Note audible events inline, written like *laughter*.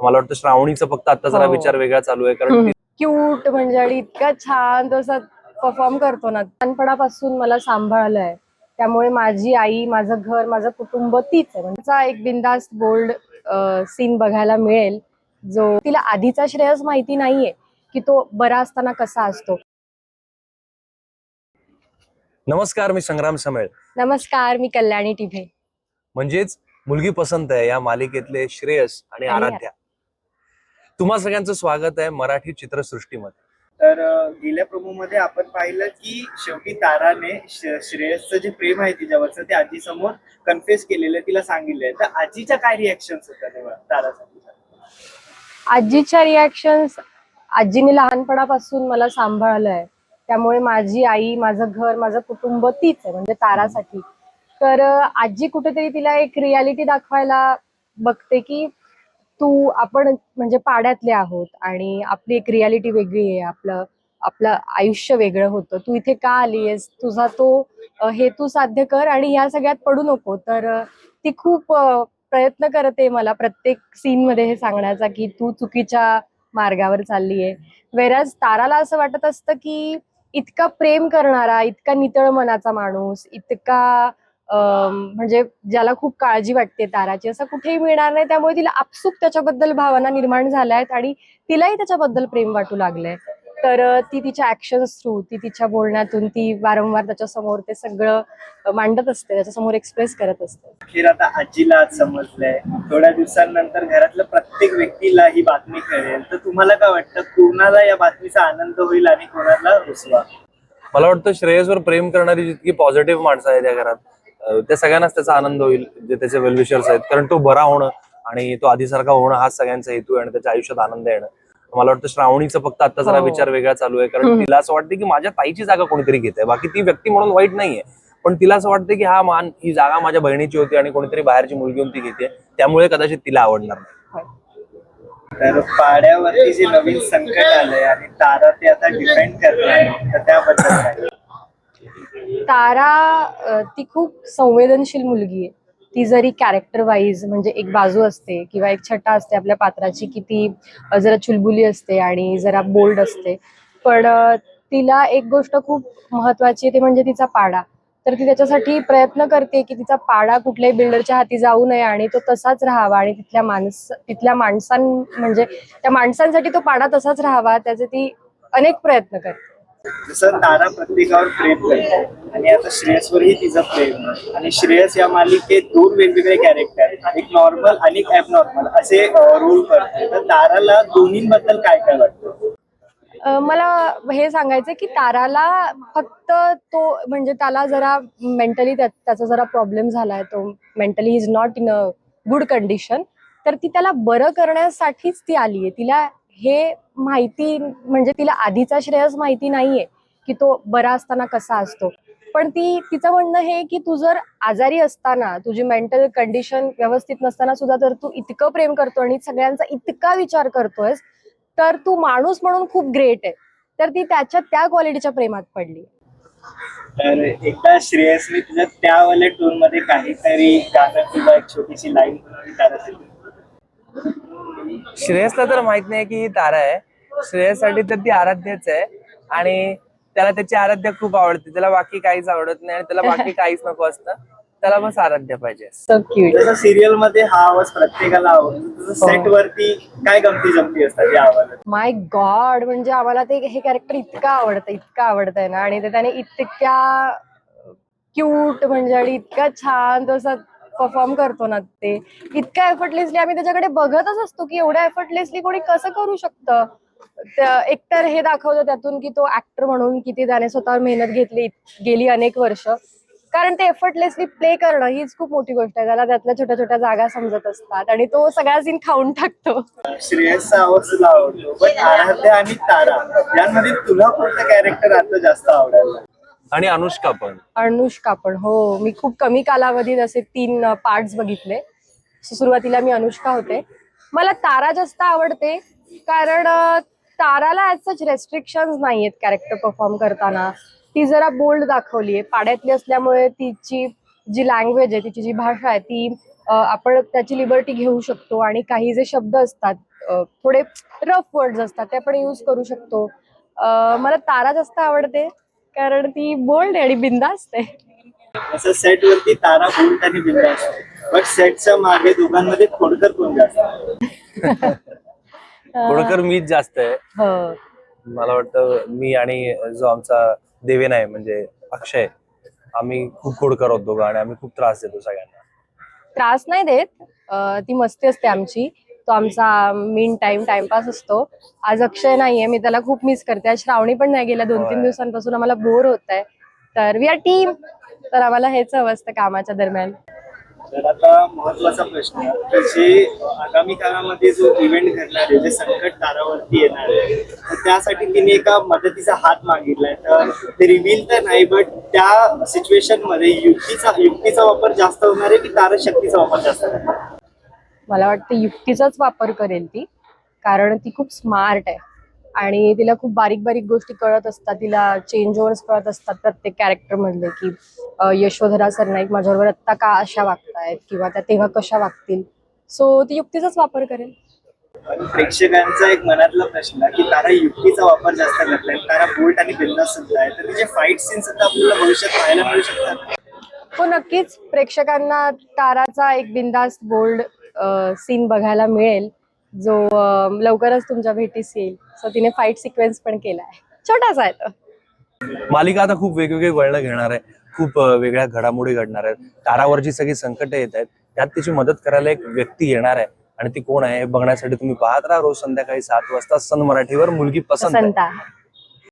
मला वाटतं श्रावणीचं फक्त आता जरा हो. विचार वेगळा चालू आहे कारण ती- क्यूट म्हणजे आणि इतका छान तसा परफॉर्म करतो ना. लहानपणापासून मला सांभाळलंय. त्यामुळे माझी आई माझं घर माझं कुटुंब तीच आहे. म्हणजे एक बिंदास्त बोल्ड सीन बघायला मिळेल जो तिला आधीचा श्रेयस माहिती नाहीये की तो बरा असताना कसा असतो. नमस्कार मी संग्राम समेळ. नमसकार मी कल्याणी टिभे म्हणजेच मुलगी पसंत आहे या मालिकेतले श्रेयस आणि आराध्या. तुम्हा सगळ्यांचं स्वागत आहे मराठी चित्रसृष्टीमध्ये. तर गेल्या प्रोमो मध्ये आपण पाहिलं की शेवटी ताराने श्रेयसचं जे प्रेम आहे तिच्यावरचं ते आजी समोर कन्फेस केलेलं तिला सांगितलंय तर आजीच्या काय रिॲक्शन होत्या तेव्हा तारासाठी आजीच्या रिॲक्शन्स आजीने लहानपणापासून मला सांभाळलंय. त्यामुळे माझी आई माझं घर माझं कुटुंब तीच आहे म्हणजे तारासाठी. तर आजी कुठेतरी तिला एक रियालिटी दाखवायला बघते की तू आपण म्हणजे पाड्यातले आहोत आणि आपली एक रियालिटी वेगळी आहे आपलं आपलं आयुष्य वेगळं होतं. तू इथे का आलीयस? तुझा तो हेतू साध्य कर आणि ह्या सगळ्यात पडू नको. तर ती खूप प्रयत्न करते मला प्रत्येक सीन मध्ये हे सांगण्याचा की तू चुकीच्या मार्गावर चालली आहे वेराज ताराला असं वाटत असतं की इतका प्रेम करणारा इतका नितळ मनाचा माणूस इतका म्हणजे ज्याला खूप काळजी वाटते ताराची असं कुठेही मिळणार नाही. त्यामुळे तिला आपसूक त्याच्याबद्दल भावना निर्माण झाल्या आहेत आणि तिलाही त्याच्याबद्दल प्रेम वाटू लागलंय. तर ती तिच्या ऍक्शन्स थ्रू ती तिच्या बोलण्यातून ती वारंवार त्याच्यासमोर ते सगळं मांडत असते त्याच्यासमोर एक्सप्रेस करत असते. अखेर आता आजीला आज समजलंय. थोड्या दिवसांनंतर घरातल्या प्रत्येक व्यक्तीला ही बातमी कळेल. तर तुम्हाला काय वाटतं कोणाला या बातमीचा आनंद होईल आणि कोणाला रुसवा? मला वाटतं श्रेयसवर प्रेम करणारी जितकी पॉझिटिव्ह माणसं आहेत या घरात त्या सगळ्यांनाच त्याचा आनंद होईल जे त्याचे वेलविशर्स आहेत. कारण तो बरा होणं आणि तो आधीसारखा होणं हाच सगळ्यांचा हेतू आहे आणि त्याच्या आयुष्यात आनंद येणं. मला वाटतं श्रावणीचं फक्त आता जरा हो. विचार वेगळा चालू आहे. कारण. तिला असं वाटतं की माझ्या ताईची जागा कोणीतरी घेते बाकी ती व्यक्ती म्हणून वाईट नाहीये. पण तिला असं वाटतं की हा मान ही जागा माझ्या बहिणीची होती आणि कोणीतरी बाहेरची मुलगी ती घेते. त्यामुळे कदाचित तिला आवडणार नाही. तर पाड्यावरती जे नवीन संकट आलंय आणि तारा ते आता डिपेंड करणार तर त्याबद्दल तारा ती खूप संवेदनशील मुलगी आहे. ती जरी कॅरेक्टर वाईज म्हणजे एक बाजू असते किंवा एक छटा असते आपल्या पात्राची की ती जरा चुलबुली असते आणि जरा बोल्ड असते. पण तिला एक गोष्ट खूप महत्वाची आहे ते म्हणजे तिचा पाडा. तर ती त्याच्यासाठी प्रयत्न करते की तिचा पाडा कुठल्याही बिल्डरच्या हाती जाऊ नये आणि तो तसाच राहावा आणि तिथल्या माणस तिथल्या माणसां म्हणजे त्या माणसांसाठी तो पाडा तसाच राहावा त्याचे ती अनेक प्रयत्न करते. जसं तारा प्रत्येकावर प्रेम करते. आणि आता श्रेयसवरही तिचं प्रेम. आणि श्रेयस या मालिकेत दोन वेगवेगळे कॅरेक्टर एक नॉर्मल आणि एक ॲबनॉर्मल असे रोल करते. तर ताराला दोन्हीबद्दल काय काय वाटतं? मला हे सांगायचं की ताराला फक्त तो म्हणजे त्याला जरा मेंटली त्याचा जरा प्रॉब्लेम झालाय. तो mentally is not in a good condition तर ती त्याला बरं करण्यासाठीच ती आली आहे तिला हे माहिती म्हणजे तिला आधीचा श्रेयस माहिती नाहीये की तो बरा असताना कसा असतो. पण ती तिचं म्हणणं हे की तू जर आजारी असताना तुझी मेंटल कंडिशन व्यवस्थित नसताना सुद्धा जर तू इतकं प्रेम करतो आणि सगळ्यांचा इतका विचार करतोयस तर तू माणूस म्हणून खूप ग्रेट आहे. तर ती त्याच्या त्या क्वालिटीच्या प्रेमात पडली. तर एकदा श्रेयसने तुझ्या त्यावाल्या टूरमध्ये काहीतरी गाणं किंवा एक छोटीशी लाईन श्रेयसला तर माहीत नाही की ही तारा आहे. श्रेयससाठी तर ती आराध्यच आहे. आणि त्याला त्याची आराध्या खूप आवडते. त्याला बाकी काहीच आवडत नाही आणि त्याला बाकी काहीच नको असतं. त्याला बस आराध्या पाहिजे. सो क्यूट जसं सिरियलमध्ये हा आवाज प्रत्येकाला आवडतो. सेट वरती काय गमती जमती असतात या आवाजात? माय गॉड म्हणजे आम्हाला ते हे कॅरेक्टर इतकं आवडतं इतकं आवडतंय ना. आणि ते त्याने इतक्या क्यूट म्हणजे आणि इतका छान तसा परफॉर्म करतो ना ते. इतक्या एफर्टलेसली आम्ही त्याच्याकडे बघतच असतो की एवढ्या एफर्टलेसली कोणी कसं करू शकतं. एकतर हे दाखवलं त्यातून की तो ऍक्टर म्हणून किती त्याने स्वतःवर मेहनत घेतली गेली अनेक वर्ष. कारण ते एफर्टलेसली प्ले करणं हीच खूप मोठी गोष्ट आहे. त्याला त्यातल्या छोट्या छोट्या जागा समजत असतात आणि तो सगळा सीन खाऊन टाकतो. श्रेयसचा आवाज तुला आवडतो पण आराध्या आणि तारा यांमध्ये तुला कोणतं कॅरेक्टर आता जास्त आवडायला? आणि अनुष्का पण. अनुष्का पण हो. मी खूप कमी कालावधीत असे तीन पार्ट्स बघितले. सुरुवातीला मी अनुष्का होते. मला तारा जास्त आवडते कारण ताराला ताराला सच रेस्ट्रिक्शन नाहीयेत कॅरेक्टर परफॉर्म करताना. ती जरा बोल्ड दाखवली आहे. पाड्यातली असल्यामुळे तिची जी लँग्वेज आहे तिची जी भाषा आहे ती आपण त्याची लिबर्टी घेऊ शकतो आणि काही जे शब्द असतात थोडे रफ वर्ड्स असतात ते आपण यूज करू शकतो. मला तारा जास्त आवडते. कारण ती बोल्ड आहे आणि बिंदास्त आहे. असं सेट वरती तारा बोल्ट आणि बिंदा असतो बट सेटच्या मागे दोघांमध्ये खोडकर कोण जास्त? *laughs* थोडकर मीच जास्त आहे. हो. मला वाटतं मी आणि जो आमचा देवेन आहे म्हणजे अक्षय आम्ही खूप खोडकर होतो दोघं आणि आम्ही खूप त्रास देतो सगळ्यांना. त्रास नाही देत. ती मस्ती असते आमची. तो आमचा मीन टाइम टाइमपास असतो. आज अक्षय नाहीये मी त्याला खूप मिस करते. आज श्रावणी पण नाही गेल्या दोन तीन. दिवसांपासून आम्हाला बोर होत आहे तर वी आर टीम तर आम्हाला हेच हवं असतं कामाच्या दरम्यान. तर आता महत्त्वाचा प्रश्न जे आगामी काळामध्ये जो इव्हेंट घडणार आहे जे संकट तारावरती येणार आहे तर त्यासाठी तिने एका मदतीचा हात मागितलाय. तर ते रिव्हील तर नाही बट त्या सिच्युएशनमध्ये युक्तीचा युक्तीचा वापर जास्त होणार आहे की तारा शक्तीचा वापर जास्त होणार आहे? मला वाटतं युक्तीचाच वापर करेल ती कारण ती खूप स्मार्ट आहे. आणि तिला खूप बारीक बारीक गोष्टी कळत असतात तिला चेंज ओव्हर्स कळत असतात प्रत्येक कॅरेक्टर मधले की यशोधरा सरनाईक माझ्याबरोबर आत्ता का अशा वागतायत किंवा त्या तेव्हा कशा वागतील? सो ती युक्तीचाच वापर करेल. प्रेक्षकांचा एक मनातला प्रश्न आहे की तारा युक्तीचा वापर जास्त करताय तारा बोल्ट आणि बिंदास सुद्धा आहे तर तिचे फाईट सीन सुद्धा आपल्याला भविष्यात पाहायला मिळू शकतात. हो नक्कीच. प्रेक्षकांना ताराचा एक बिंदास्त बोल्ड सीन बघायला मिळेल जो लवकरच तुमच्या भेटीस येईल. सो तिने फाईट सिक्वेन्स पण केला आहे छोटासा आहे तो. मालिका आता खूप वेगवेगळी वळणं घेणार आहे. खूप वेगळ्या घडामोडी घडणार आहेत. तारावरची सगळी संकट येत आहेत. त्यात तिची मदत करायला एक व्यक्ती येणार आहे. आणि ती कोण आहे हे बघण्यासाठी तुम्ही पाहत राहा. रोज संध्याकाळी सात वाजता सन मराठीवर मुलगी पसंत